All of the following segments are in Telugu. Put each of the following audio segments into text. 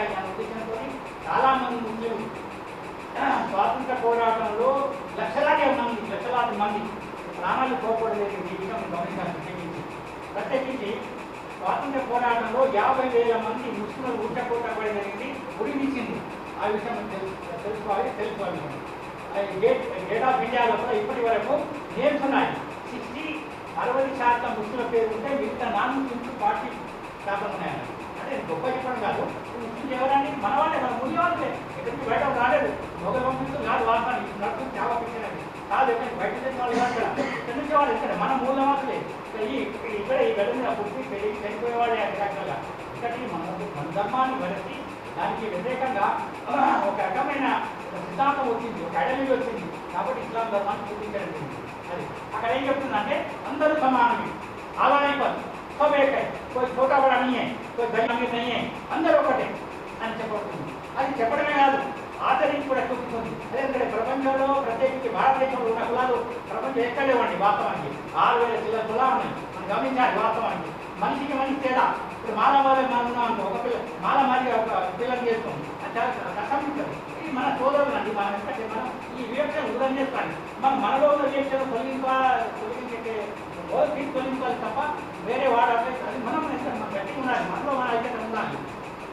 చేయాలి అనే ఉద్దేశంతో చాలా మంది స్వాతంత్ర పోరాటంలో లక్షలాది మంది లక్షలాది మంది ప్రాణాలు కోల్పోవలేదు ఈ విషయం గమనించాలి ప్రత్యేకించి. ప్రత్యేకించి స్వాతంత్ర పోరాటంలో యాభై వేల మంది ముస్లింలు ఊచకోటపడి జరిగింది ఉడిమించింది ఆ విషయం తెలుసు తెలుసుకోవాలి తెలుసుకోవాలి. గేట్ గేట్ ఆఫ్ ఇండియాలో కూడా ఇప్పటి వరకు నేమ్స్ ఉన్నాయి. సిక్స్టీ అరవై శాతం ముస్లింల పేరు ఉంటే మిగతా నాన్ ముస్లింస్ ఫార్టీ శాతం ఉన్నాయన్నారు అంటే గొప్ప చెప్పడం కాదు ముస్లింలు ఎవరండి మన వాళ్ళే మన ముందు వాళ్ళే ఎక్కడికి బయట రాలేదు మొగ పంపిస్తూ కాదు వాస్తాను నడుపు చాలా పెట్టినది కాదు ఎక్కడ బయట దేశం వాళ్ళు కాదు ఇక్కడ నుంచి వాళ్ళు ఇక్కడ మన మూల వాసులే ఈ ఇక్కడ ఈ గడ్డ మీద పుట్టి పెరిగి చనిపోయే వాళ్ళే రకరకాల ఇక్కడికి మన మన ధర్మాన్ని వరసి దానికి వ్యతిరేకంగా ఒక రకమైన సిద్ధాంతం వచ్చింది ఒక ఐడలిటీ వచ్చింది కాబట్టి ఇస్లాం ధర్మాన్ని చూపించడం జరిగింది. అది. అక్కడ ఏం చెప్తుందంటే అందరూ సమానం કોઈ છોટા બડા નહીં કોઈ ગરીબ નહીં అందరూ ఒకటే అని చెప్పబడుతుంది అది చెప్పడమే కాదు ఆదరించి కూడా చూపుతుంది అదే ప్రపంచంలో ప్రత్యేకించి భారతదేశంలో ఉన్న కులాలు ప్రపంచం ఎక్కడే ఉండి వాస్తవానికి ఆరు వేల పిల్లల కులాలు ఉన్నాయి మనం గమనించాలి వాస్తవానికి మనిషికి మనిషి తేడా ఇప్పుడు మాలా మారే అంటే ఒక పిల్ల మాలా మారి ఒక పిల్లలు చేస్తుంది అది చాలా కష్టం ఉంటుంది ఇది మన సోదరులు అండి మన మనం ఈ వివక్షను ఉదయం చేస్తాను మనం మనలో ఉన్న వివక్షను తొలగింప తొలగించే రోజు తీసుకొని తప్ప వేరే వాడు అది మనం గట్టిగా ఉండాలి మనలో మన ఐక్యత ఉండాలి.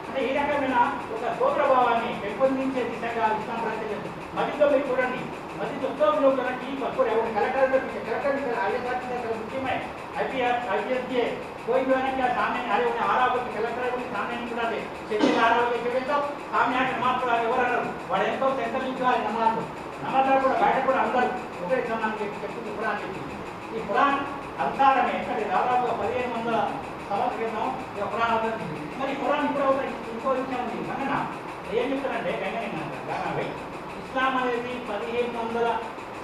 అంటే ఈ రకమైన ఒక స్వప్రభావాన్ని పెంపొందించే దిశగా ఇస్లాం ప్రజలు మధ్యలో మీరు చూడండి. మధ్య ఉత్సవంలో కనుక ఈ పక్కూరు ఎవరు? కలెక్టర్తో కలెక్టర్ ఐఎస్ఆర్టీ ముఖ్యమే. ఐపీఆర్ ఐపీఎస్ఏ కోయిలోనికి ఆ సామాన్య అదే ఉన్న ఆరాబోకి కలెక్టర్ గురించి సామాన్యం ఉండాలి చర్చలు ఆరాబోకి వెళ్తాం సామాన్యాన్ని మాత్రం ఎవరన్నారు వాడు ఎంతో సెంటర్ ఇవ్వాలి కూడా బయట కూడా అందరూ ఒకటే చెప్పి చెప్తుంది పురాణం చెప్పింది ఈ పురాణం అంతారమే ఎక్కడ దాదాపుగా పదిహేను వందల సంవత్సరం క్రితం ఈ మరి ఖురాన్ ఇప్పుడు అవుతుంది ఇంకో విషయం ఉంది గంగన ఏం చెప్తారంటే గంగన గంగ ఇస్లాం అనేది పదిహేను వందల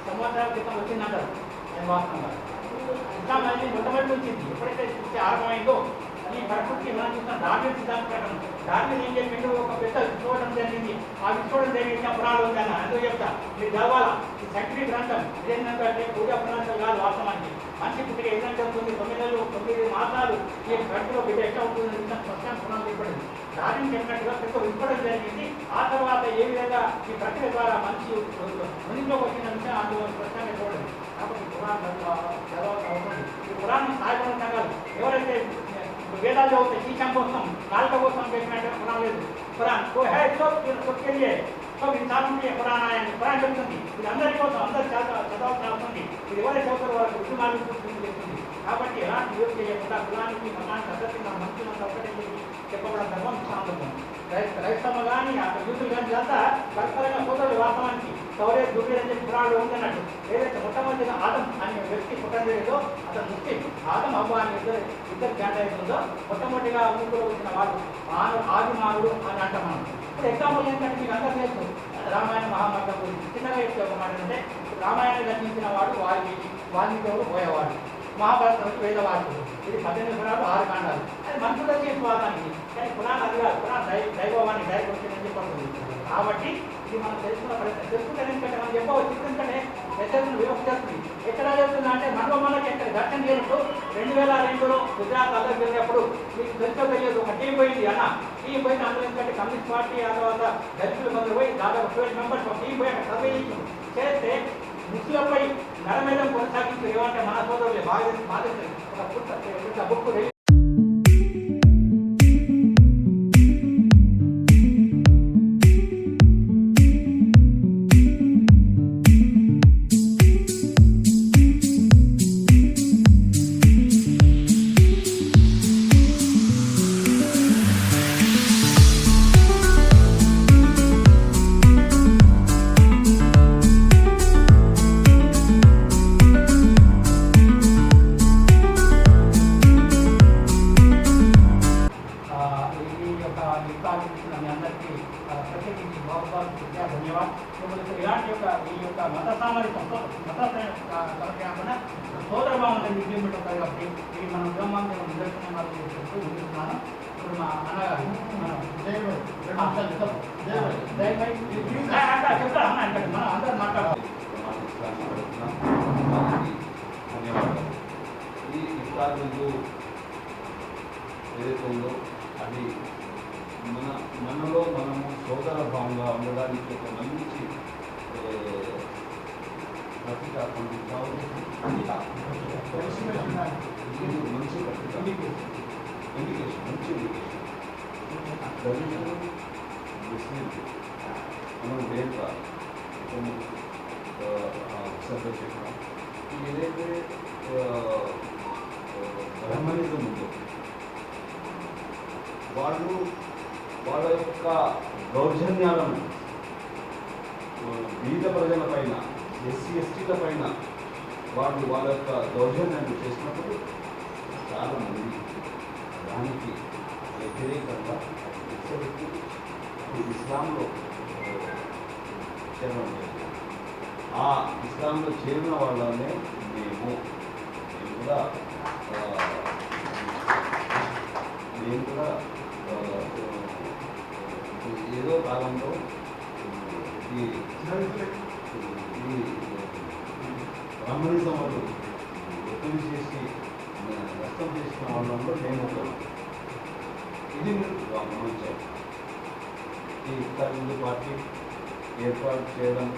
సంవత్సరాల క్రితం వచ్చిందంటారు. నేను వాస్తవంగా. ఇస్లాం అనేది మొట్టమొదటి వచ్చింది ఎప్పుడైతే ఆరంభమైందో ఈ ప్రకృతి మనం చూస్తాం డార్విన్ సిద్ధాంత ప్రకారం డార్విన్ ఏం చెప్పిండు ఒక పెద్ద విసుకోవడం జరిగింది. ఆ విసుకోవడం జరిగిన పురాణాలు ఉందన్న అందులో చెప్తా. మీరు చదవాలా? ఈ సైంటిఫిక్ గ్రంథం ఇదేంటంటే పూజా ప్రాంతం కాదు వాస్తవానికి మనిషి పుట్టిన ఎగ్జామ్ ఉంటుంది తొమ్మిది నెలలు తొమ్మిది మాసాలు ఈ కడుపులో బిడ్డ ఎట్లా ఉంటుంది ఇంత స్పష్టంగా పురాణాలు చెప్పబడింది డార్విన్ చెప్పినట్టుగా పెద్ద విసుకోవడం జరిగింది. ఆ తర్వాత ఏ విధంగా ఈ ప్రక్రియ ద్వారా మనిషి మునిలోకి వచ్చిన విషయం అందులో స్పష్టంగా చెప్పబడింది కాబట్టి పురాణం చదవాల్సిన అవసరం ఈ పురాణం సాయపడిన సంఘాలు ఎవరైతే వేదాలు చదివితే శీశం కోసం కాళ్ళ కోసం పెట్టినట్టు పురాణం లేదు. పురాణం ఓ హే సో కొట్టుకెళ్ళే సో ఇంసానం పురాణ అని పురాణం చెప్తుంది ఇది అందరి కోసం అందరు చదవ చదవాల్సిన అవసరం ఇది ఎవరే చదువుతారు వారికి ఉద్యమాలు చెప్తుంది. కాబట్టి ఎలాంటి యూజ్ చేయకుండా కులానికి మతానికి అద్దతిగా మన మనుషులంతా ఒకటే చెప్పి చెప్పబడిన ధర్మం శాంతం క్రైస్తవ కానీ అక్కడ యూతులు కానీ అంతా పరస్పరంగా సోదరుడు వాస్తవానికి. సౌరే దుర్గ అని చెప్పి పురాణంలో ఉందన్నట్టు. ఏదైతే మొట్టమొదటిగా ఆదం అనే వ్యక్తి పుట్టడం జరిగిందో అతను ముక్తి ఆదం అవ్వ అనే ఇద్దరు ఇద్దరు క్యాండిడేట్ ఉందో మొట్టమొదటిగా ముందులో వచ్చిన వాళ్ళు ఆరు ఆది మానవుడు అని అంటాం మనం. ఇప్పుడు ఎగ్జాంపుల్ ఏంటంటే మీకు అందరూ తెలుసు రామాయణ మహాభారతం గురించి. చిన్నగా చెప్తే ఒక మాట అంటే రామాయణం రచించిన వాడు వాల్మీకి వాల్మీకి పోయేవాడు. మహాభారతం వేదవాడు ఇది పద్దెనిమిది పురాణాలు ఆరు కాండాలు అది మనుషులకి వాదానికి కానీ పురాణ అది కాదు. పురాణ దై దైవవాన్ని డైరెక్ట్ వచ్చిందని చెప్పి కాబట్టి ఇది మనం తెలుసుకున్న ప్రయత్నం తెలుసుకుంటే ఎందుకంటే మనం చెప్పవచ్చు ఎందుకంటే పెద్దలను వివక్ష చేస్తుంది. ఎక్కడ చెప్తుందా అంటే మనలో మనకి ఎక్కడ ఘర్షణ చేయనప్పుడు రెండు వేల రెండులో గుజరాత్ అల్లరి జరిగినప్పుడు మీకు తెలుసో తెలియదు ఒక టీం పోయింది అన్న. టీం పోయింది అందులో ఎందుకంటే కమ్యూనిస్ట్ పార్టీ ఆ తర్వాత దళితులు కొందరు పోయి దాదాపు ట్వెల్వ్ మెంబర్స్ ఒక టీం పోయి అక్కడ సర్వే చేసింది. చేస్తే ముస్లింపై నరమేధం కొనసాగించు ఏమంటే మన సోదరులు బాగా బాగా ఒక పుట్ట బుక్ పరశురామన సోదర భావంగా నిజం కాబట్టి ఇది మనం బ్రహ్మాంతం నిదర్శనం చెప్తూ ఉంటున్నాను ఇప్పుడు మా అన్నగారు ఈ ఇఫ్తార్ ఏదైతే అది మన మనలో మనము సోదర భావంగా ఉండడానికి ఒక మంచి ఏ, ప్రతీకాత్మక భావం. ఇది మంచి ప్రతీక ఇండికేషన్ మంచి ఇండికేషన్ దళితులు ముస్లిం మనం దేంత శ్రద్ధ చెప్పినాం ఇది ఏదైతే బ్రహ్మనిజం ఉందో వాళ్ళు వాళ్ళ యొక్క దౌర్జన్యాలను ఆ, బీద ప్రజల పైన ఎస్సీ ఎస్టీల పైన వాళ్ళు వాళ్ళ యొక్క దౌర్జన్యాన్ని చేసినప్పుడు చాలా మంది దానికి వ్యతిరేకంగా ఇచ్చరికి ఇస్లాంలో చేరడం ఆ ఇస్లాంలో చేరిన వాళ్ళనే మేము. మేము కూడా నేను కూడా ఏదో కాలంలో ఈ ఈ బ్రాహ్మణిజం వాళ్ళు ఒత్తిడి చేసి నష్టం చేసిన వాళ్ళలో నేను ఒకరు. ఇది మీరు గమనించారు ఈ ముందు పార్టీ ఏర్పాటు చేయడం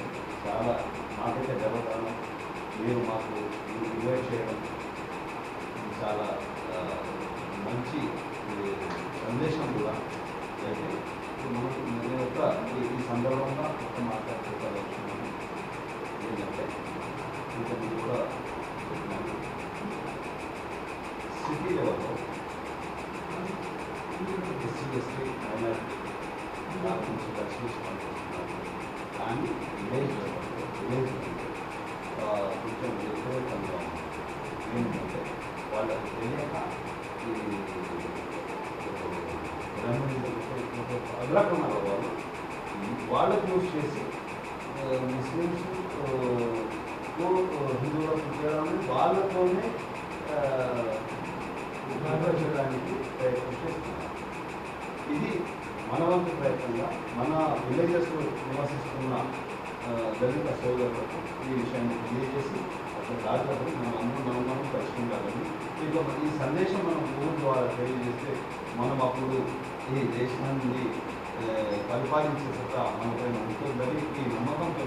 చాలా నాకైతే గర్వకారణం మీరు మాకు ఇన్వైట్ చేయడం చాలా మంచి సందేశం కూడా అయితే ఇప్పుడు మనం నేను ఒక ఈ- ఈ సందర్భంగా ఒక మాట్లాడుకోవాలనుకున్నాను ఏంటంటే ఇంతకుముందు కూడా చెప్పినాను సిటీ లెవెల్లో ఎస్సీ ఎస్టీ మైనారిటీ దాని నుంచి పరిశీలించి పనిచేస్తున్నారు కానీ విలేజ్ లెవెల్లో విలేజ్ లెవెల్లో కొంచెం వ్యతిరేకంగా ఉంది ఏంటంటే వాళ్ళకి తెలియక ఈ అగ్రకున్నారు వాళ్ళు వాళ్ళకు యూజ్ చేసి ఆ, ముస్లిమ్స్ ఆ, హిందువులకు కేవలం వాళ్ళతోనే ఆ, చేయడానికి ప్రయత్నం చేస్తున్నారు ఇది మన వంతు ప్రయత్నంగా మన విలేజెస్ నివసిస్తున్న దళిత సోదరులకు ఈ విషయాన్ని తెలియజేసి అక్కడ కాకపోతే మనం అందరం మనం మనం ఇక ఈ సందేశం మనం ఫోన్ ద్వారా తెలియజేస్తే మనం అప్పుడు ఈ దేశాన్ని పరిపాలించే సత్తా మన పైన ఉంటుందని ఈ నమ్మకంతో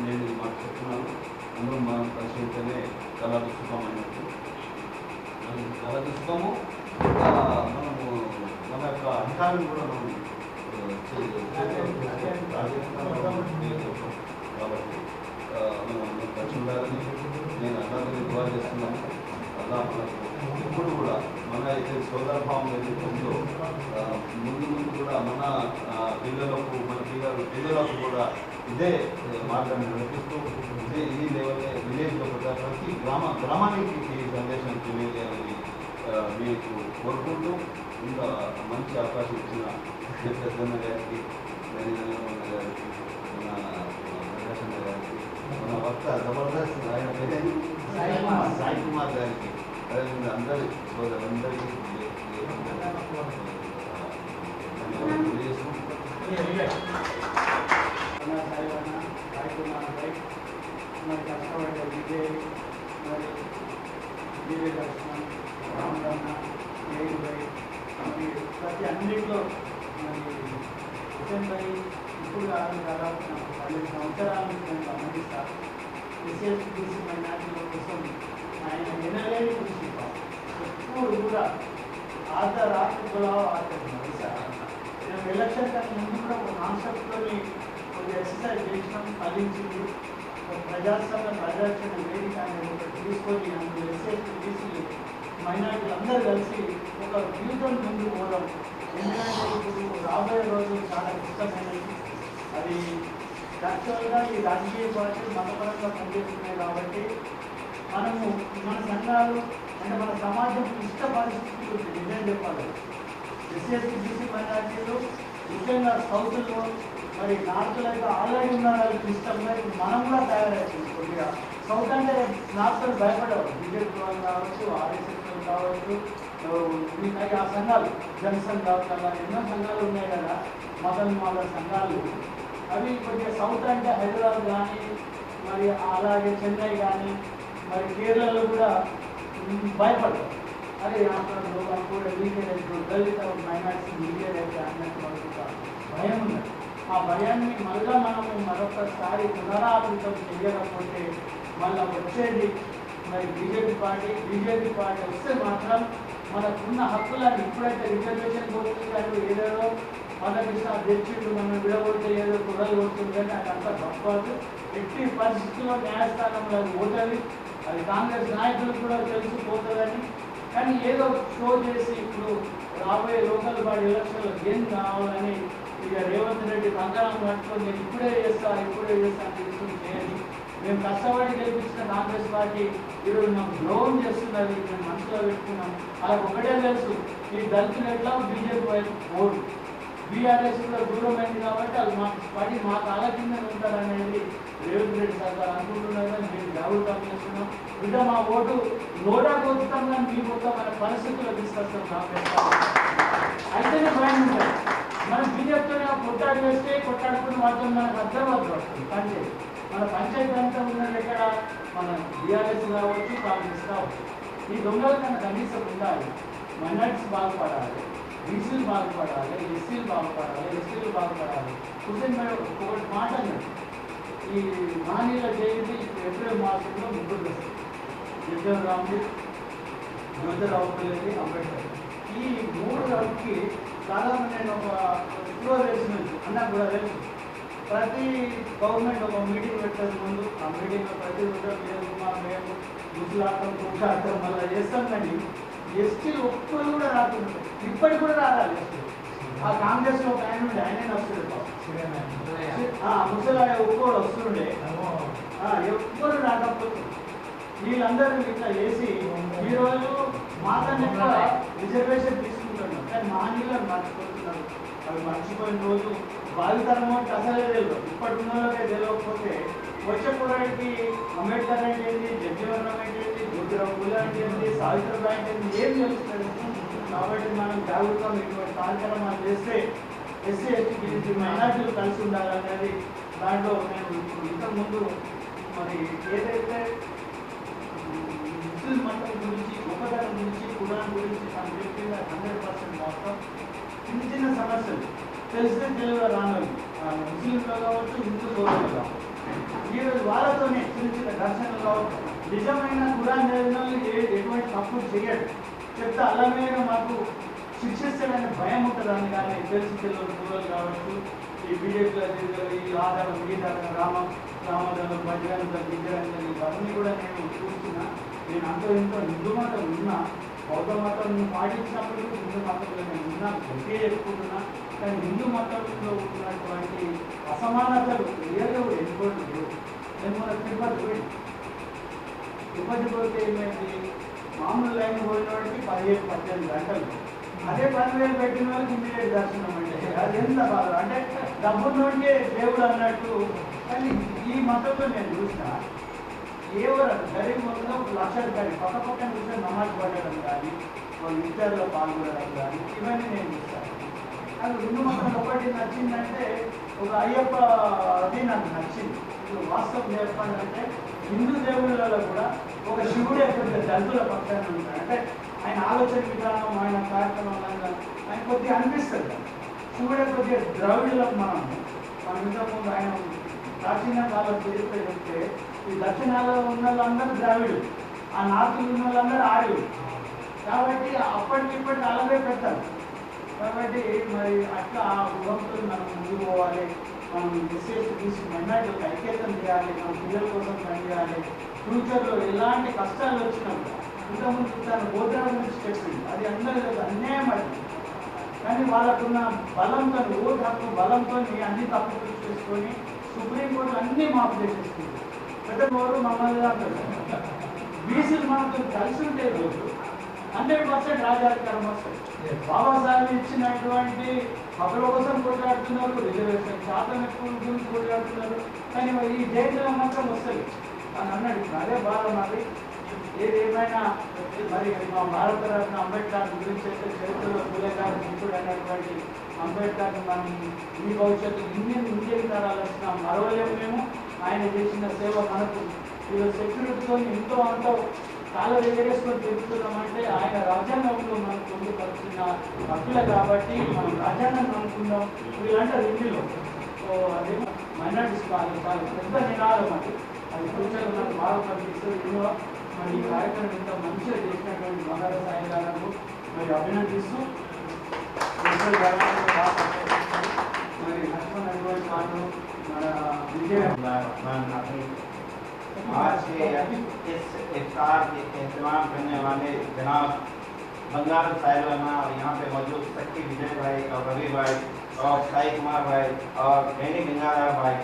నేను మాకు చెప్తున్నాను. అందరూ మనం కలిసి కళ సుఖమైనట్టు చాలా దుఃఖము ఆ, మనము మన యొక్క అధికారులు కూడా మనం కాబట్టి మనం కలిసి ఉండాలని నేను అలాగే దువా చేస్తున్నాను. అలా ఇప్పుడు కూడా మన అయితే సోదరభావం ఫామ్ ఉందో ముందు ముందు కూడా మన పిల్లలకు మన పిల్లలు పిల్లలకు కూడా ఇదే మార్గాన్ని నడిపిస్తూ ఇదే ఈ లెవెల్ విలేజ్లో కూడా ప్రతి గ్రామ గ్రామానికి ఈ సందేశం తెలియజేయాలని మీకు కోరుకుంటూ ఇంకా మంచి అవకాశం ఇచ్చిన పెద్దన్న గారికి నరేంద్ర గారికి మన ప్రకాశన్న గారికి మన వక్త జబర్దస్త్ ఆయన? సాయి కుమార్. గారికి అదేవిధంగా అందరి సోదరులందరికీ ధన్యవాదాలు తెలియజేస్తున్నాం అన్న సాయివన్న సాయికుమార్ భాయ్ మరి కష్టపడ్డ విజయ్ మరి విజయ దర్శనం రామరన్న నేడు భాయ్ మరి ప్రతి అన్నింటిలో మరి హుసేన్ భాయ్ ఇప్పుడు కాదు దాదాపు నాకు పదిహేను సంవత్సరాల నుంచి నేను గమనిస్తా ఎస్ఎస్బీసీ మైనార్టీల కోసం ఆయన వినలేని కృషి ఎప్పుడు కూడా ఆత రాత్రి కూడా ఆడుతున్నారు ఎలక్షన్ కన్నా ముందు కూడా ఒక కాన్సెప్ట్తోని ఒక ఎక్సర్సైజ్ చేసినాం ఫలించింది ఒక ప్రజాస్వామ్య ప్రజాక్షణ వేదిక తీసుకొని అందులో ఎస్ఎస్టీ తీసి మైనార్టీలు అందరూ కలిసి ఒక వ్యూతం ముందు పోవడం ఎందుకంటే ఇప్పుడు రాబోయే రోజులు చాలా కష్టమైనది అది యాక్చువల్గా ఈ రాజకీయ పార్టీలు మతపరంగా పనిచేస్తున్నాయి కాబట్టి మనము మన సంఘాలు అంటే మన సమాజం ఇష్ట పరిస్థితులు నిజం చెప్పాలి ఎస్సీఎస్టీ బీసీ మైనార్టీలు ముఖ్యంగా సౌత్లో మరి నార్త్లో అయితే ఆల్రెడీ ఉన్న వాళ్ళకి ఇష్టంగా మనం కూడా తయారవుతుంది కొద్దిగా సౌత్ అంటే నార్త్లో భయపడవు బీజేపీ వాళ్ళు కావచ్చు ఆర్ఎస్ఎస్ కావచ్చు మీకు ఆ సంఘాలు జనసంఘ కావచ్చు ఎన్నో సంఘాలు ఉన్నాయి కదా మదన్ మాల సంఘాలు. అవి కొద్దిగా సౌత్ అంటే హైదరాబాద్ కానీ మరి అలాగే చెన్నై కానీ మరి కేరళలో కూడా ఉమ్, భయపడతారు అరే అక్కడ కూడా వీకేర్ దళిత మైనార్టీ వీకేర్ అయితే అన్నట్టు భయం ఉన్నది. ఆ భయాన్ని మళ్ళా మనము మరొకసారి పునరావృతం చేయకపోతే మళ్ళా వచ్చేది మరి బీజేపీ పార్టీ బీజేపీ పార్టీ వస్తే మాత్రం మనకున్న హక్కులను ఎప్పుడైతే రిజర్వేషన్ కోరుతున్నారు ఏదేదో మనకి అధ్యక్షుడు మనం విడగొడితే ఏదో కుర్రలు కొడుతుందని నాకు అంత తప్పదు. ఎట్టి పరిస్థితుల్లో న్యాయస్థానంలో అది పోతుంది. అది కాంగ్రెస్ నాయకులకు కూడా తెలిసిపోతుందని. కానీ ఏదో షో చేసి ఇప్పుడు రాబోయే లోకల్ బాడీ ఎలక్షన్లో ఏం కావాలని ఇక రేవంత్ రెడ్డి కంకణం పట్టుకొని నేను ఇప్పుడే చేస్తా ఇప్పుడే చేస్తా అని తీసుకుని చేయాలి మేము కష్టపడి గెలిపించిన కాంగ్రెస్ పార్టీ ఈరోజు మాకు ద్రోహం చేస్తున్నది మేము మనసులో పెట్టుకున్నాం. అలా ఒకటే తెలుసు ఈ దళితులు ఎట్లా బీజేపీ వైపు ఓడు బీఆర్ఎస్ కూడా దూరం అయింది కాబట్టి అది మా పడి మా కాళ్ళ కింద ఉంటారనేది రేవంత్ రెడ్డి సర్కార్ అనుకుంటున్నారని మేము జాగ్రత్త చేస్తున్నాం. ఇంకా మా ఓటు నోటా కొత్తాం కానీ మీ మొత్తం మన పరిస్థితుల్లో తీసుకొస్తాం కాంగ్రెస్ అయితేనే భయం ఉంటుంది మనం బీజేపీతోనే కొట్టాడు వేస్తే కొట్టాడుకుని వాళ్ళతో మనకు అర్థమవుతుంది పడుతుంది పంచాయతీ మన పంచాయతీ అంతా ఉన్న దగ్గర మన బీఆర్ఎస్ కావచ్చు కాంగ్రెస్ కావచ్చు. ఈ దొంగలు కన్నా కనీసం ఉండాలి. మైనార్టీస్ బాగుపడాలి. బీసీలు బాగుపడాలి. ఎస్సీలు బాగుపడాలి. ఎస్సీలు బాగుపడాలి. హుసేన్ మేడం ఒకటి మాట అన్నాడు ఈ మహనీయుల జయంతి ఏప్రిల్ మాసంలో ముగ్గురు వస్తుంది జగ్జన్ రామ్జీ జ్యోతిరావు పిల్లలు అంబేద్కర్. ఈ మూడు రావుకి దాదాపు నేను ఒక ఫిబ్రవరి వేసిన అన్నా కూడా లేదు ప్రతి గవర్నమెంట్ ఒక మీటింగ్ పెట్టేది ముందు ఆ మీటింగ్లో ప్రతి ఒక్కరు లేదు మా మేము ముసలాటం కుట్లాటం మళ్ళీ చేస్తాం కానీ ఎస్టీలు ఒక్కరు కూడా రాకుండా ఇప్పటికి కూడా రావాలి ఎస్టీలు ఆ కాంగ్రెస్లో ఒక ఆయన ఉండే ఆయనే వస్తుండే పాపం. ఆ ఒక్కోడు వస్తుండే. ఆ, ఎవ్వరు రాకపోతే వీళ్ళందరూ ఇట్లా చేసి ఈరోజు మాకన్నా రిజర్వేషన్ కానీ మా నీళ్ళని మర్చిపోతున్నారు. అవి మర్చిపోయిన రోజు బాధితరం అంటే అసలే తెలియదు. ఇప్పటి ఉన్న తెలియకపోతే వచ్చే కురాడికి అంబేద్కర్ అంటే ఏంటి జగ్జీవనం అంటే ఏంటి జ్యోతిరావు పూజ అంటే ఏంటి సావిత్రిబాయి అంటే ఏంటి ఏం తెలుస్తుంది కాబట్టి మనం జాగ్రత్తగా ఇటువంటి కార్యక్రమాలు చేస్తే ఎస్సీ ఎస్టీ గురించి మైనార్టీలు కలిసి ఉండాలనేది దాంట్లో నేను ఇంతకుముందు మరి ఏదైతే ముస్లిం మతం గురించి ఒకదాని గురించి కురాన్ గురించి తన వ్యక్తిగా హండ్రెడ్ పర్సెంట్ మొత్తం చిన్న చిన్న సమస్యలు. తెలిసిన తెలుగు రానవి ముస్లింలో కావచ్చు హిందువులో కావచ్చు. ఈరోజు వాళ్ళతోనే చిన్న చిన్న ఘర్షణలు కావచ్చు. నిజమైన కులాన్ జరిగిన ఎటువంటి తప్పులు చేయడు చెప్తే అల్లమైన మాకు శిక్షిస్తాడనే భయం ఉంటుందని కానీ తెలిసి తెలియని దూరాలు కావచ్చు. ఈ బీజేపీలో ఈ ఆధారం గీతారం రామ రామదళం భజగంతం విద్యారంతం అవన్నీ కూడా నేను చూసి నేను అంత ఇంత హిందూ మతం ఉన్నా బౌద్ధ మతం నేను పాటించినప్పటికీ హిందూ మతంలో నేను ఉన్నా ఒకే చెప్పుకుంటున్నా. కానీ హిందూ మతంలో ఉన్నటువంటి అసమానతలు రియల్గా కూడా లేవు నేను మన తిరుపతి పోయి తిరుపతి పోతే ఏమైంది? మామూలు లైన్ పోయిన వాడికి పదిహేడు పద్దెనిమిది గంటలు. అదే పదివేలు పెట్టిన వాళ్ళకి ఇమీడియట్ దర్శనం అంటే అది ఎంత బాధ? అంటే డబ్బున్నోడికే దేవుడు అన్నట్టు. కానీ ఈ మతంలో నేను చూసినా కేవలం గరీబ్ మొత్తం లక్ష కానీ పక్క పక్కన కూర్చొని నమాజ్ పడడం కానీ వాళ్ళు విద్యార్థులు పాల్గొనడం కానీ ఇవన్నీ నేను చూస్తాను. నాకు హిందూ మొత్తం ఒకటి నచ్చిందంటే ఒక అయ్యప్ప అది నాకు నచ్చింది. ఇప్పుడు వాస్తవం చెప్పాలంటే హిందూ దేవుళ్ళలో కూడా ఒక శివుడే కొద్దిగా దళితుల పక్కన ఉంటాడు. అంటే ఆయన ఆలోచన విధానం ఆయన కార్యక్రమం ఆయన కొద్దిగా అనిపిస్తుంది. శివుడే కొద్దిగా ద్రవిడలకు మనం మన ఇంతకుముందు ఆయన ప్రాచీన కాలం చరిత్ర చెప్తే ఈ దక్షిణాలో ఉన్న వాళ్ళందరూ ద్రావిడు ఆ నార్త్లో ఉన్న వాళ్ళందరూ ఆర్యుడు కాబట్టి అప్పటికిప్పటికి అలాగే పెడతారు. కాబట్టి మరి అట్లా ఆ యువకులు మనం ముందుకు పోవాలి. మనం మెసేజ్ తీసి మైనార్టీలకు ఐక్యతం చేయాలి. మన పిల్లల కోసం పనిచేయాలి ఫ్యూచర్లో ఎలాంటి కష్టాలు వచ్చినప్పుడు ఇంతకుముందు తన గోత్రాల గురించి చెప్పింది అది అందరూ అన్యాయం అది. కానీ వాళ్ళకున్న బలంతో ఓటు హక్కు బలంతో అన్ని తప్పు చేసుకొని సుప్రీంకోర్టు అన్నీ మాఫ్ చేసేస్తుంది పెద్ద గౌరవ మమ్మల్ని అంటారు. బీసీలు మనతో కలిసి ఉంటే రోజు హండ్రెడ్ పర్సెంట్ రాజాధికారం వస్తుంది. బాబాసాహెబ్ ఇచ్చినటువంటి హక్కుల కోసం కొట్లాడుతున్నారు రిజర్వేషన్ శాతం ఎక్కువ గురించి కొట్లాడుతున్నారు. కానీ ఈ దేశంలో మాత్రం వస్తుంది అని అన్నాడు. ఇప్పుడు అదే బాధ మరి ఏది ఏమైనా మరి మా భారతరత్న అంబేద్కర్ గురించి అయితే చరిత్రలో పూలేగారు మిత్రుడు అయినటువంటి అంబేద్కర్ మనం ఈ భవిష్యత్తు ఇండియన్ ఇండియన్ తరాలు మరవలేము మేము. ఆయన చేసిన సేవ మనకు ఈరోజు సెక్యూరిటీతో ఎంతో అంతో చాలా ఎగరేసుకొని తిరుగుతున్నామంటే ఆయన రాజ్యాంగంలో మనకు పొందుపరిచిన హక్కులే కాబట్టి మనం రాజ్యాంగం అనుకుందాం వీళ్ళంటారు హిందీలో. సో అదే మైనార్టీస్ వాళ్ళు వాళ్ళు పెద్ద నినాదం అది. అది ఫ్యూచర్ మనకు బాగా కనిపిస్తుంది ఇందులో మరి ఈ కార్యక్రమం ఇంత మంచిగా చేసినటువంటి మహారాజ్ సాయి గారు మరి అభినందిస్తూ आज के इस इफ्तार के एहतमाम करने वाले जनाब बंगाल साहिबाना और यहाँ पे मौजूद सक्की विजय भाई और रवि भाई और साई कुमार भाई और रैनी गंगाधर भाई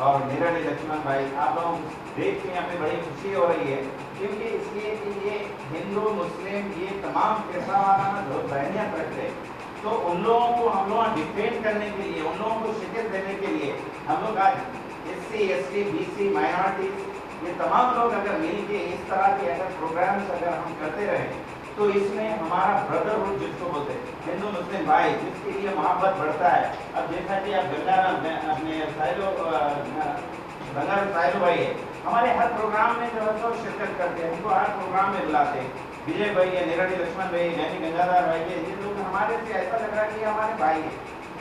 और निरली लक्ष्मण भाई आप लोगों देख के यहाँ पे बड़ी खुशी हो रही है क्योंकि इसलिए कि ये हिंदू मुस्लिम ये तमाम पैसा वाला जो बहनियत रखते हैं तो उन लोगों को हम लोग डिफेंड करने के लिए, उन लोगों को शिकस्त देने के लिए हम लोग आज S C S T B C minorities ये तमाम लोग अगर मिल के इस तरह के अगर प्रोग्राम्स अगर हम करते रहे तो इसमें हमारा ब्रदरहुड जिसको बोलते हैं, हिंदू, मुस्लिम भाई, जिसके लिए मोहब्बत बढ़ता है। अब जैसा कि आप में अपने साहिलो साहिलो भाई है, हमारे हर प्रोग्राम में जो है शिरकत करते हैं हमको हर प्रोग्राम में बुलाते हैं। विजय भाई है निरड़ी लक्ष्मण भाई जैनी गंगाधर भाई है, ये लोग हमारे से ऐसा लग रहा है कि हमारे भाई है।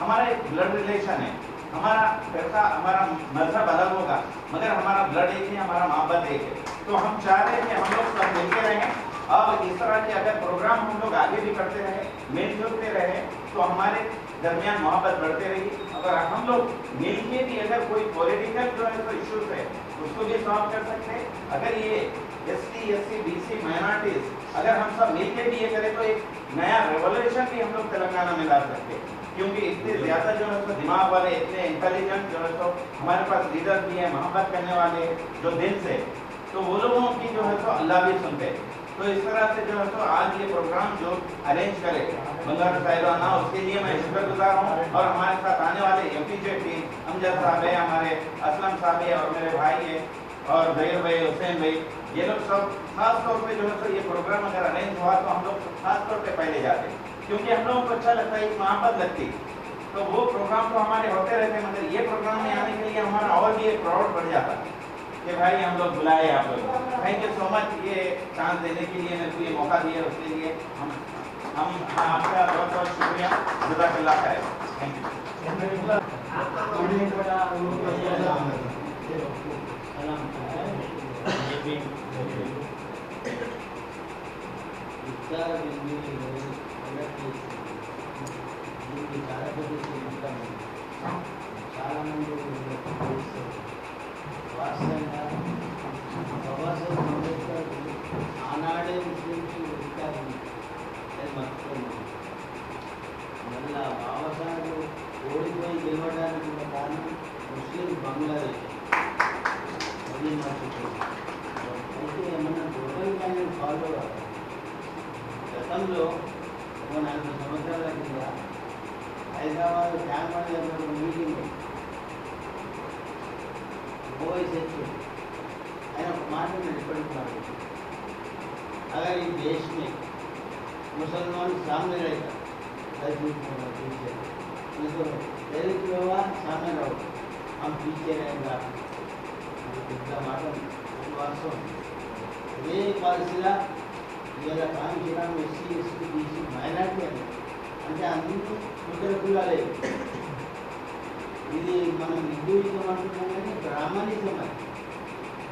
हमारा एक ब्लड रिलेशन है। हमारा पैसा, हमारा मज़हब अलग होगा, मगर हमारा ब्लड एक है, हमारा मोहब्बत एक है। तो हम चाह रहे हैं कि हम लोग सब मिलते रहें। और इस तरह के अगर प्रोग्राम हम लोग आगे भी करते रहे मिलजुलते रहे तो हमारे दरमियान मोहब्बत बढ़ते रहेगी। अगर हम लोग मिल के भी अगर कोई पॉलिटिकल जो है तो इश्यूज़ है, उसको भी सॉल्व कर सकते हैं। अगर ये S T S C B C minorities अगर हम सब मिलके भी ये करें तो एक नया रेवोल्यूशन भी हम लोग तेलंगाना में ला सकते हैं। क्योंकि इतने ज़्यादा जो है सो दिमाग वाले, इतने इंटेलिजेंट जो है सो हमारे पास लीडर भी है, मोहब्बत करने वाले जो दिल से तो वो लोगों की जो है सो अल्लाह भी सुनते हैं। तो इस तरह से जो है सो आज ये प्रोग्राम जो अरेंज करे, बंगाल साहिबाना उसके लिए मैं शुक्रगुजार हूँ। और हमारे साथ आने वाले M P J team Amjad साहब है, हमारे असलम साहब है और मेरे भाई है और जहीर भाई हुसैन भाई ये लोग सब, खास तौर पे जो है सो ये प्रोग्राम अगर अरेंज हुआ तो हम लोग खास तौर पे पहले जाते क्योंकि हम लोगों को अच्छा लगता है, एक मोहब्बत लगती तो वो प्रोग्राम तो हमारे होते रहते हैं, मगर ये प्रोग्राम में आने के लिए हमारा और भी एक प्राउड बढ़ जाता कि भाई हम लोग बुलाए आप लोग। थैंक यू सो मच ये चांस देने के लिए मेरे को ये मौका दिया उसके लिए। हम हम आपका बहुत बहुत शुक्रिया। जजाकल्ला खैर थैंक यू చాలా మంది వాస్తవంగా బాబాసాహెబ్ అంబేద్కర్ ఆనాడే ముస్లింస్ అధికారం అది మర్చిపోయింది మళ్ళా బాబాసాహెబ్ ఓడిపోయి గెలవడానికి ఉన్న కారణం ముస్లిం బంగ్లాదేశ్ అది మర్చిపోయింది అయితే ఏమన్నా గ్లోబల్ కానీ ఫాలో అవ్వాలి గతంలో ఒక నలభై సంవత్సరాల కింద హైదరాబాద్ ట్యాంక్ దగ్గర ఒక మీటింగ్ ఓవైసీ ఆయన ఒక మాట నేను ఇప్పటికి మాట अगर इस देश में मुसलमान सामने रहेगा दस मिनट में पीछे नहीं तो दलित लोग सामने रहो हम पीछे रहेगा ఇట్లా మాట వాస్తవం అదే పాలసీలా ఇవాళ కాంగ్రామ్ ఎస్సీ ఎస్టీ బీసీ మైనార్టీ అని. అంటే అన్ని ముద్ర కులాలే. ఇది మనం హిందూయిజం అంటున్నాం కానీ బ్రాహ్మణిజం అది.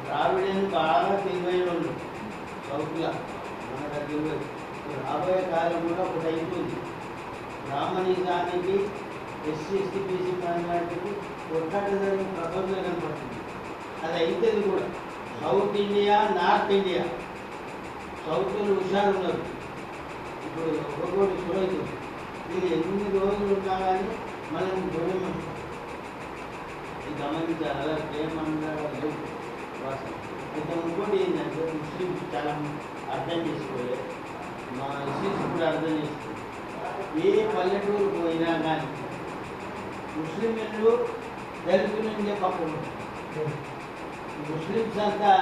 ద్రావిడని బాగా తెలివైన వాళ్ళు సౌత్లో మన దగ్గర రాబోయే కాలం కూడా ఒకటి అయిపోయింది బ్రాహ్మణిజానికి ఎస్సీ ఎస్టీ బీసీ మైనార్టీకి కొట్లాట జరిగిన ప్రపంచం కనపడుతుంది. అది అవుతుంది కూడా. South India north India. సౌత్లో హుషారు ఉన్నారు. ఇప్పుడు ఒక్కొక్కటి చూడదు ఇది ఎన్ని రోజులు ఉన్నా మనం చూడమంటాం ఇది గమనించాలి అలా ప్రేమంగా లేవు వాసన అయితే ఇంకోటి ఏంటంటే ముస్లిమ్స్ చాలా అర్థం చేసుకోలే మా ముస్లిమ్స్ కూడా అర్థం చేసుకోలేదు ఏ పల్లెటూరు పోయినా కానీ ముస్లింలు ఇల్లు దళితుల నుండే పక్కన ఉంటాయి. ముస్లిమ్స్ అంతా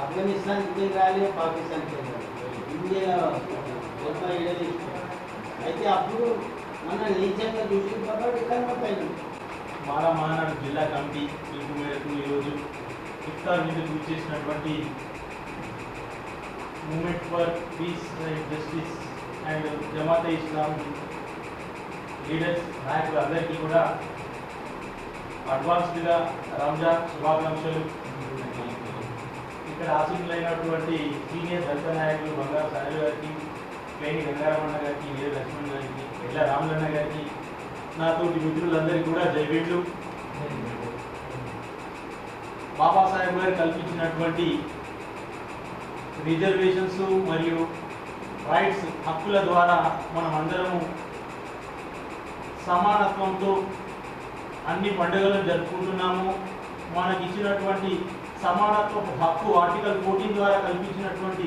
ఆఫ్ఘనిస్తాన్కి రాలే పాకిస్తాన్కి రాలే ఇండియా గొప్ప ఇడదీస్తారు అయితే అప్పుడు మన నీచంగా చూసి కాబట్టి కనబడతాయి మాలా మహానాడు జిల్లా కమిటీ పిలుపు మేరకు ఈరోజు ఇఫ్తార్ ఇఫ్తార్ విందుకు చేసినటువంటి movement for peace and justice and Jamaate Islam leaders నాయకులు అందరికీ కూడా అడ్వాన్స్డ్గా రంజాన్ శుభాకాంక్షలు ఇక్కడ ఆశీనులైనటువంటి సీనియర్ దళిత నాయకులు బంగారు సాయి గారికి పేని గంగారామన్న గారికి వీర లక్ష్మణ్ గారికి ఎల్ల రాములన్న గారికి నాతోటి మిత్రులందరికీ కూడా జైవీళ్ళు బాబాసాహెబ్ గారు కల్పించినటువంటి రిజర్వేషన్స్ మరియు రైట్స్ హక్కుల ద్వారా మనం అందరము సమానత్వంతో అన్ని పండుగలను జరుపుకుంటున్నాము. మనకి ఇచ్చినటువంటి సమానత్వపు హక్కు ఆర్టికల్ ఫోర్టీన్ ద్వారా కల్పించినటువంటి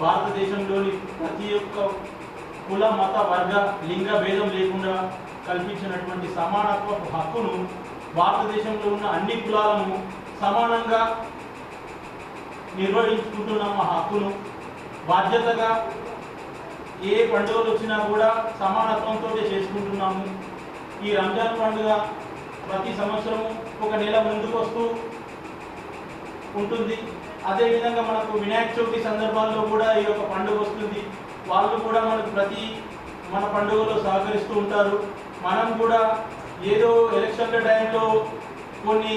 భారతదేశంలోని ప్రతి ఒక్క కుల మత వర్గ లింగ భేదం లేకుండా కల్పించినటువంటి సమానత్వపు హక్కును భారతదేశంలో ఉన్న అన్ని కులాలను సమానంగా నిర్వహించుకుంటున్నాము ఆ హక్కును. బాధ్యతగా ఏ పండుగలు వచ్చినా కూడా సమానత్వంతో చేసుకుంటున్నాము. ఈ రంజాన్ పండుగ ప్రతి సంవత్సరము ఒక నెల ముందుకు వస్తూ ఉంటుంది. అదేవిధంగా మనకు వినాయక చవితి సందర్భాల్లో కూడా ఈ యొక్క పండుగ వస్తుంది. వాళ్ళు కూడా మనకు ప్రతి మన పండుగలో సహకరిస్తూ ఉంటారు. మనం కూడా ఏదో ఎలక్షన్ల టైంలో కొన్ని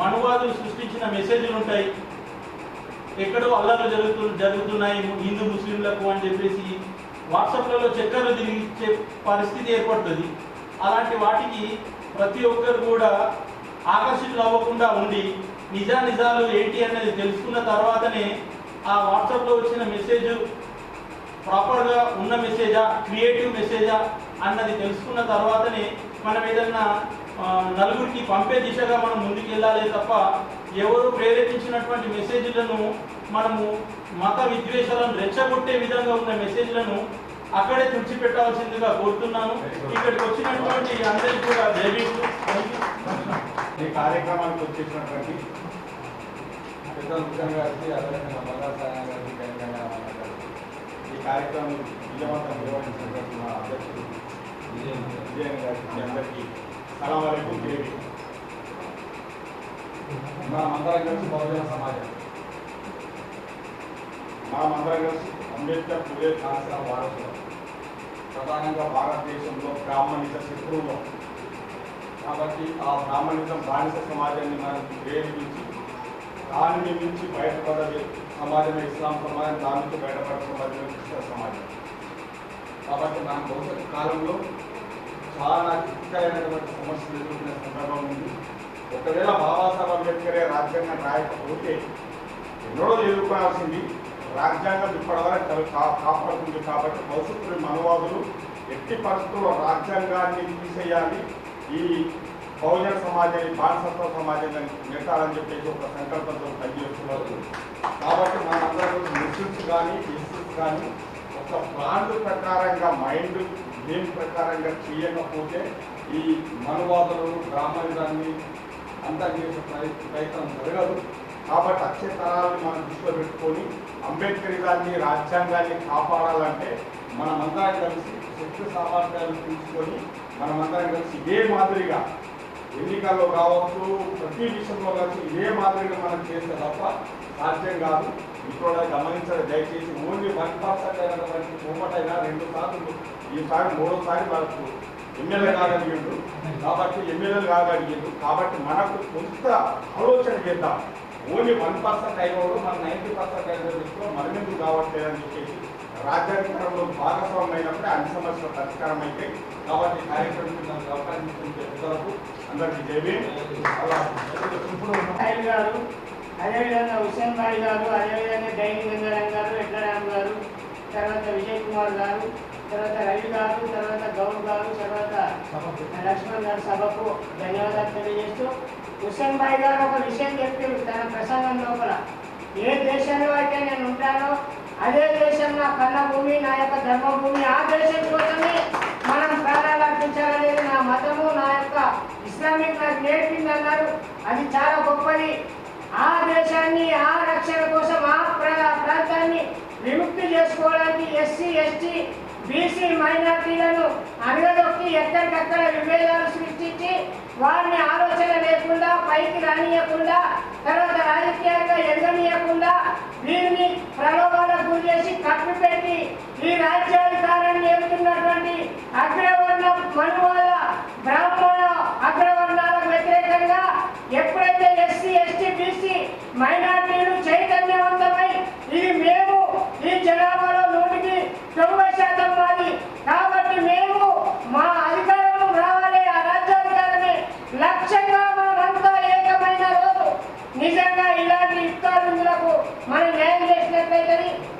మనువాదులు సృష్టించిన మెసేజ్లు ఉంటాయి. ఎక్కడో అల్లర్లు జరుగుతు జరుగుతున్నాయి. హిందూ ముస్లింలకు అని చెప్పేసి వాట్సాప్లలో చక్కర్లు తిరిగిచ్చే పరిస్థితి ఏర్పడుతుంది. అలాంటి వాటికి ప్రతి ఒక్కరు కూడా ఆకర్షితులు అవ్వకుండా ఉండి నిజా నిజాలు ఏంటి అనేది తెలుసుకున్న తర్వాతనే ఆ వాట్సాప్లో వచ్చిన మెసేజ్ ప్రాపర్గా ఉన్న మెసేజా క్రియేటివ్ మెసేజా అన్నది తెలుసుకున్న తర్వాతనే మనం ఏదన్నా నలుగురికి పంపే దిశగా మనం ముందుకెళ్ళాలి తప్ప ఎవరు ప్రేరేపించినటువంటి మెసేజ్లను మనము మత విద్వేషాలను రెచ్చగొట్టే విధంగా ఉన్న మెసేజ్లను అక్కడే తుడిచిపెట్టాల్సిందిగా కోరుతున్నాను ఇక్కడికి వచ్చినటువంటి అందరికీ కూడా జైవీలు ఈ కార్యక్రమానికి వచ్చేసినటువంటి పెద్దల గారికి అదేవిధంగా బంగారు సాయం గారికి తెలంగాణ గారికి ఈ కార్యక్రమం విజయవంతం నిర్వహించినటువంటి మా అధ్యక్షుడు విజయన్ గారికి మీ అందరికీ సలాం అలైకుం. దేవి మనమందరం కలిసి బహుజన సమాజం. మనమందరం కలిసి అంబేద్కర్ పూజే కాన్సర్ వారసులు. ప్రధానంగా భారతదేశంలో బ్రాహ్మణిత శత్రువులు. కాబట్టి ఆ బ్రాహ్మణిజం బానిస సమాజాన్ని మనం ప్రేరేపించి దానిని మించి బయటపడే సమాజమే ఇస్లాం సమాజం దాని నుంచి బయటపడే సమాజమే క్రిస్టియన్ సమాజం. కాబట్టి మన భవిష్యత్ కాలంలో చాలా చిక్కైనటువంటి సమస్యలు ఎదుర్కొనే సందర్భం ఉంది. ఒకవేళ బాబాసాహెబ్ అంబేద్కరే రాజ్యాంగం రాయకపోతే ఎన్నడో ఎదుర్కోవాల్సింది రాజ్యాంగం ఇప్పటివరకు కా- కాపాడుతుంది కాబట్టి భవిష్యత్తు మనవాదులు ఎట్టి పరిస్థితుల్లో రాజ్యాంగాన్ని తీసేయాలి. ఈ బహుజన సమాజాన్ని బానిసత్వ సమాజాన్ని నెట్టాలని చెప్పేసి ఒక సంకల్పంతో పనిచేస్తున్నారు. కాబట్టి మనందరూ ముస్లిమ్స్ కానీ ఎస్సీస్ కానీ ఒక ప్లాన్ ప్రకారంగా మైండ్ గేమ్ ప్రకారంగా చేయకపోతే ఈ మనువాదులు గ్రామాన్ని అంతా చేసే ప్రయత్నం జరగదు. కాబట్టి అక్షతరాలను తరాలను మనం దృష్టిలో పెట్టుకొని అంబేద్కరిజాన్ని రాజ్యాంగాన్ని కాపాడాలంటే మనమందరం కలిసి శక్తి సామర్థ్యాలు తీసుకొని మనమందరం కలిసి ఇదే మాదిరిగా ఎన్నికల్లో కావచ్చు ప్రతి విషయంలో కలిసి ఇదే మాదిరిగా మనం చేస్తే తప్ప సాధ్యం కాదు. ఇప్పుడు గమనించడం దయచేసి ఓన్లీ వన్ పర్సెంట్ అయినటువంటి మూమెంట్ రెండు సార్లు ఈసారి మూడోసారి మనకు ఎమ్మెల్యే కాగలిగిండు. కాబట్టి ఎమ్మెల్యేలు కాగలిగిండు. కాబట్టి మనకు కొంత ఆలోచన చేద్దాం. ఓన్లీ వన్ పర్సెంట్ అయిపోవడం మన నైంటీ పర్సెంట్ అయిన మరణింపు మనమెందుకు కావట్లేదని చెప్పేసి రాజ్యాంగంలో భాగస్వామ్యం అయినప్పుడే అన్ని సమస్యలు పరిష్కారం అయితే కాబట్టి కార్యక్రమం అవకాశం ఇచ్చిన అందరికీ జైవీ అలా సాయిల్ గారు అదేవిధంగా హుస్సేన్ భాయ్ గారు అదేవిధంగా డైని గంగారాం గారు ఎడ్లరామ్ గారు తర్వాత విజయ్ కుమార్ గారు తర్వాత రవి గారు తర్వాత గౌడ్ గారు తర్వాత లక్ష్మణ్ గారు సభకు ధన్యవాదాలు తెలియజేస్తూ హుస్సేన్ భాయ్ గారు ఒక విషయం చెప్పారు తన ప్రసంగం లోపల. ఏ దేశంలో అయితే నేను ఉంటానో అదే దేశం నా కన్న భూమి నా యొక్క ధర్మభూమి. ఆ దేశం కోసమే మనం ప్రాణాలు అర్పించాలనేది నా మతము నా యొక్క ఇస్లామిక్ నాకు నేర్పింది అన్నారు. అది చాలా గొప్పది. ఆ దేశాన్ని ఆ రక్షణ కోసం ఆ ప్రాంతాన్ని విముక్తి చేసుకోవడానికి ఎస్సీ ఎస్టీ బీసీ మైనార్టీలను అడగదొక్కి ఎక్కడికక్కడ విభేదాలు సృష్టించి వారిని ఆలోచన లేకుండా పైకి రానియకుండా తర్వాత రాజకీయంగా ఎదగనీయకుండా వీరిని ప్రలోభాలకు గురి చేసి కప్పి పెట్టి ఈ రాజ్యాధికారాన్ని ఎదుగుతున్నటువంటి అగ్రవర్ణ మనువాద బ్రాహ్మణ అగ్రవర్ణాలకు వ్యతిరేకంగా ఎప్పుడైతే ఎస్సీ ఎస్టీ బీసీ మైనార్టీ చైతన్యవంతమై ఇది మేము ఈ జనాభాలో నూటికి తొంభై శాతం మాది కాబట్టి మేము మా అధికారం రావాలి ఆ రాజ్యాధికారమే లక్ష్యంగా మనంతా ఏకమైన రోజు నిజంగా ఇలాంటి ఇఫ్తారులకు మనం న్యాయం చేసినట్లయితే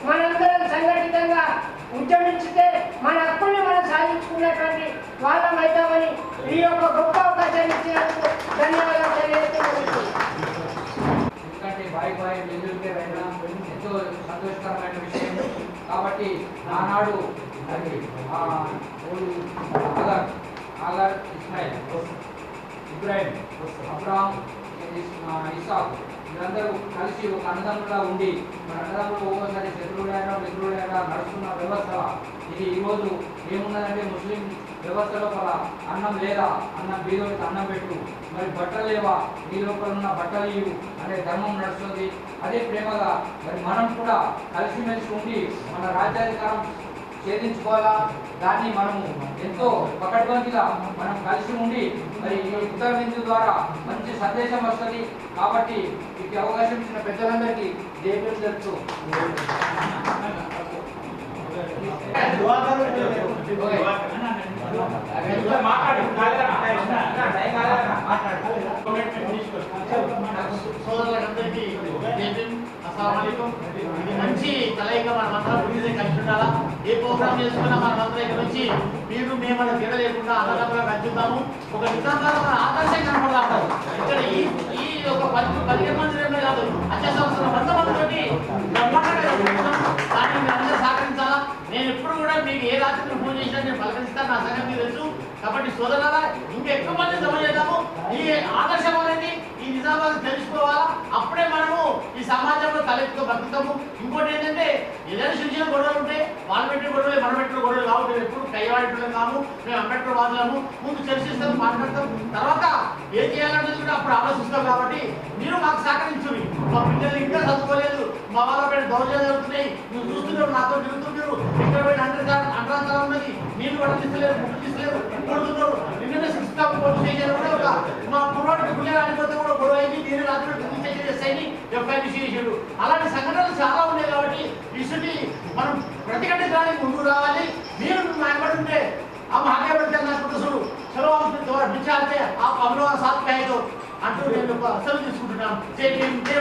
మనందరం సంఘటితంగా ఉద్యమించితే మన హక్కుల్ని మనం సాధించుకున్నటువంటి వాళ్ళం అవుతామని ఈ యొక్క గొప్ప అవకాశాన్ని ఇచ్చినందుకు ధన్యవాదాలు తెలియజేస్తున్నాను ఎందుకంటే బాయ్ బాయ్ ఎదురుకే వెళ్ళడం ఎంతో సంతోషకరమైన విషయం. కాబట్టి ఆనాడు అది ఆ ఓడు ఇస్మాయిల్ ఇబ్రాహిం అబ్రాహం ఇసాక్. వీరందరూ కలిసి ఒక అన్నదమ్ములా ఉండి మన అన్నదమ్ములు ఒక్కోసారి శత్రువులైనా మిత్రులైనా నడుస్తున్న వ్యవస్థ ఇది ఈరోజు ఏమున్నదంటే ముస్లిం వ్యవస్థలో లోపల అన్నం లేదా అన్నం బీదోడికి అన్నం పెట్టు. మరి బట్టలు లేవా? నీ లోపల ఉన్న బట్టలు ఇవ్వు అనే ధర్మం నడుస్తుంది. అదే ప్రేమగా మరి మనం కూడా కలిసిమెలిసి ఉండి మన రాజ్యాధికారం ఛేదించుకోవాలా? దాన్ని మనము ఎంతో పకడ్బందీగా మనం కలిసి ఉండి మరి ఈ ఉత్తర బిందు ద్వారా మంచి సందేశం వస్తుంది. కాబట్టి ఇది అవకాశం ఇచ్చిన పెద్దలందరికీ దేవుడు తెలుపుతూ. సోదరులందరికీ ఇది మంచి కలయిక మన మంత్రం గురించి కలిసి ఉండాలా ఏ ప్రోగ్రామ్ చేసుకున్నా మన ఇక్కడ నుంచి మీరు మేము మన గెడ లేకుండా అన్నదమ్ముగా కలుగుతాము ఒక నిజంగా మన ఆదర్శం కనపడతాం ఇక్కడ ఈ ఈ యొక్క పది పదిహేను మంది కాదు. వచ్చే సంవత్సరం వంద మందితోటి సోదరులారా ఇంకా ఎక్కువ మంది జమ చేద్దాము. ఈ ఆదర్శం అనేది ఈ నిజామాబాద్ తెలుసుకోవాలా? అప్పుడే మనము ఈ సమాజంలో తలెత్తుతో బతుకుతాము. ఇంకోటి ఏంటంటే ఏదైనా చిన్న గొడవలు ఉంటే వాళ్ళు పెట్టిన గొడవలు మనం పెట్టిన గొడవలు కావు మేము ఎప్పుడు కయ్యవాడటం కాము. మేము అంబేద్కర్ వాదులము. ముందు చర్చిస్తాం మాట్లాడతాం. తర్వాత ఏం చేయాలన్నది కూడా అప్పుడు ఆలోచిస్తాం కాబట్టి మీరు మాకు సహకరించుని మా పిల్లలు ఇంకా చదువుకోలేదు. మా వాళ్ళ పైన దౌర్జన్యాలు జరుగుతున్నాయి నువ్వు చూస్తున్నారు నాతో తిరుగుతున్నారు ఇక్కడ పోయిన అండర్ అండరాంతరం ఉన్నది నీళ్ళు కూడా తీస్తలేరు ముక్కు తీస్తలేరు కొడుతున్నారు నిన్న సిక్స్ టాప్ పోలీస్ స్టేషన్ కూడా ఒక మా కుర్రాడికి గుండె రాలిపోతే కూడా గొడవ అయింది నేను రాత్రి పోలీస్ స్టేషన్ చేస్తాయని ఎఫ్ఐఆర్ చేసాడు అలాంటి సంఘటనలు చాలా ఉన్నాయి కాబట్టి ఇసుని మనం ప్రతిఘటించడానికి ముందుకు రావాలి మీరు మాయబడి ఉంటే हम आगे बढ़ चलना शुरू शुरू चलो हम दोबारा विचारते हैं आप हम लोग साथ कहे तो అంటూ నేను ఒక అసలు తీసుకుంటున్నాను జై భీమ్ జై